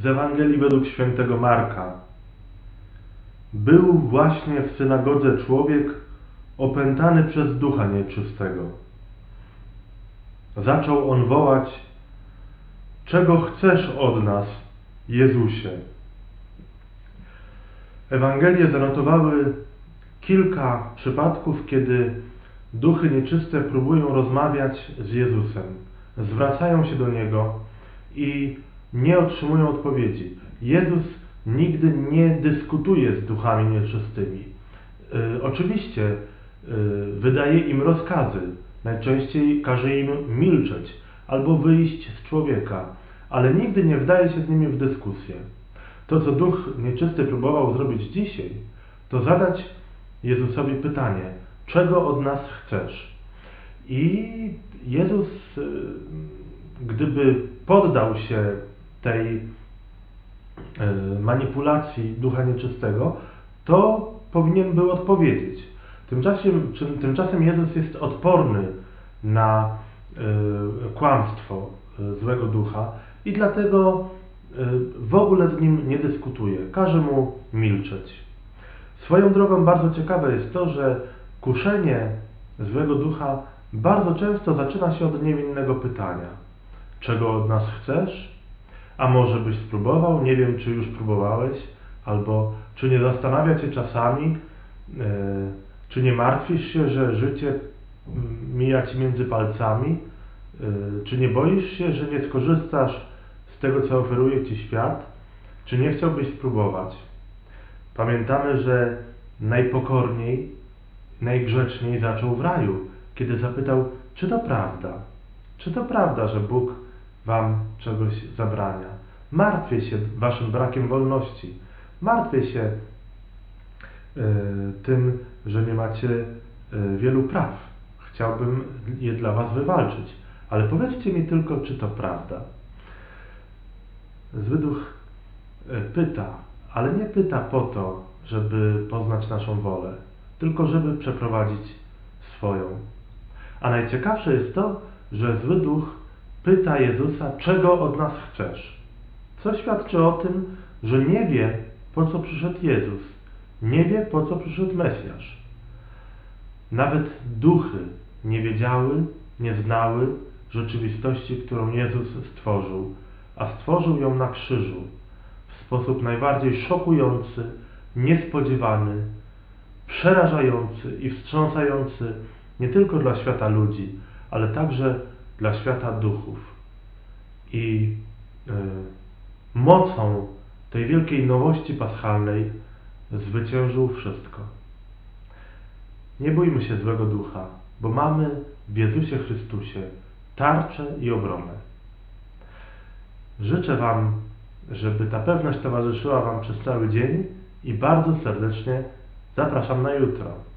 z Ewangelii według świętego Marka. Był właśnie w synagodze człowiek opętany przez ducha nieczystego. Zaczął on wołać: Czego chcesz od nas, Jezusie? Ewangelie zanotowały kilka przypadków, kiedy duchy nieczyste próbują rozmawiać z Jezusem, zwracają się do Niego i nie otrzymują odpowiedzi. Jezus nigdy nie dyskutuje z duchami nieczystymi. Y, oczywiście y, wydaje im rozkazy, najczęściej każe im milczeć albo wyjść z człowieka, ale nigdy nie wdaje się z nimi w dyskusję. To, co duch nieczysty próbował zrobić dzisiaj, to zadać Jezusowi pytanie, czego od nas chcesz? I Jezus, y, gdyby poddał się tej y, manipulacji ducha nieczystego, to powinien był odpowiedzieć. Tymczasem, tymczasem Jezus jest odporny na y, kłamstwo złego ducha i dlatego w ogóle z nim nie dyskutuje, każe mu milczeć. Swoją drogą bardzo ciekawe jest to, że kuszenie złego ducha bardzo często zaczyna się od niewinnego pytania: Czego od nas chcesz? A może byś spróbował? Nie wiem, czy już próbowałeś, albo czy nie zastanawia cię czasami, yy, czy nie martwisz się, że życie mija ci między palcami? Yy, czy nie boisz się, że nie skorzystasz z tego, co oferuje ci świat? Czy nie chciałbyś spróbować? Pamiętamy, że najpokorniej, najgrzeczniej zaczął w raju, kiedy zapytał, czy to prawda? Czy to prawda, że Bóg wam czegoś zabrania? Martwię się waszym brakiem wolności. Martwię się y, tym, że nie macie y, wielu praw. Chciałbym je dla was wywalczyć. Ale powiedzcie mi tylko, czy to prawda. Zły duch y, pyta, ale nie pyta po to, żeby poznać naszą wolę, tylko żeby przeprowadzić swoją. A najciekawsze jest to, że zły duch pyta Jezusa, czego od nas chcesz. Co świadczy o tym, że nie wie, po co przyszedł Jezus. Nie wie, po co przyszedł Mesjasz. Nawet duchy nie wiedziały, nie znały rzeczywistości, którą Jezus stworzył, a stworzył ją na krzyżu w sposób najbardziej szokujący, niespodziewany, przerażający i wstrząsający nie tylko dla świata ludzi, ale także dla świata duchów. I y, mocą tej wielkiej nowości paschalnej zwyciężył wszystko. Nie bójmy się złego ducha, bo mamy w Jezusie Chrystusie tarczę i obronę. Życzę Wam, żeby ta pewność towarzyszyła Wam przez cały dzień i bardzo serdecznie zapraszam na jutro.